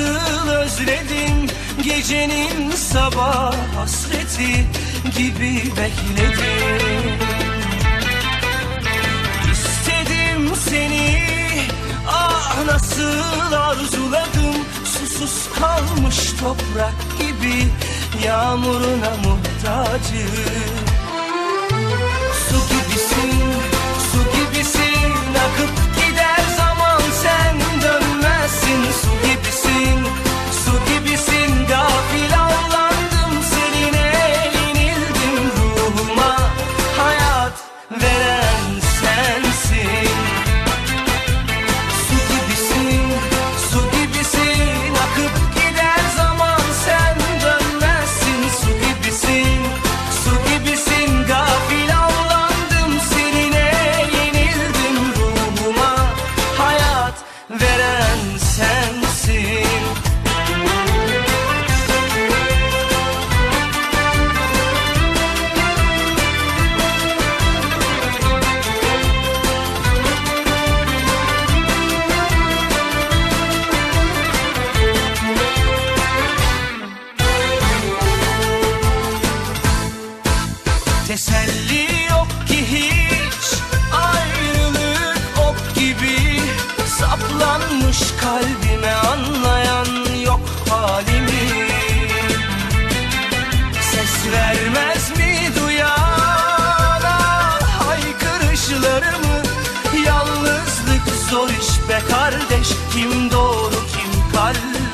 nasıl özledim Gecenin sabah hasreti gibi bekledim İstedim seni ah nasıl arzuladım. Susuz kalmış toprak gibi yağmuruna muhtacım Teselli yok ki hiç Ayrılık ok gibi. Saplanmış kalbime anlayan yok halimi. Ses vermez mi duyana Haykırışlarımı? Yalnızlık zor iş be kardeş Kim doğru kim kalp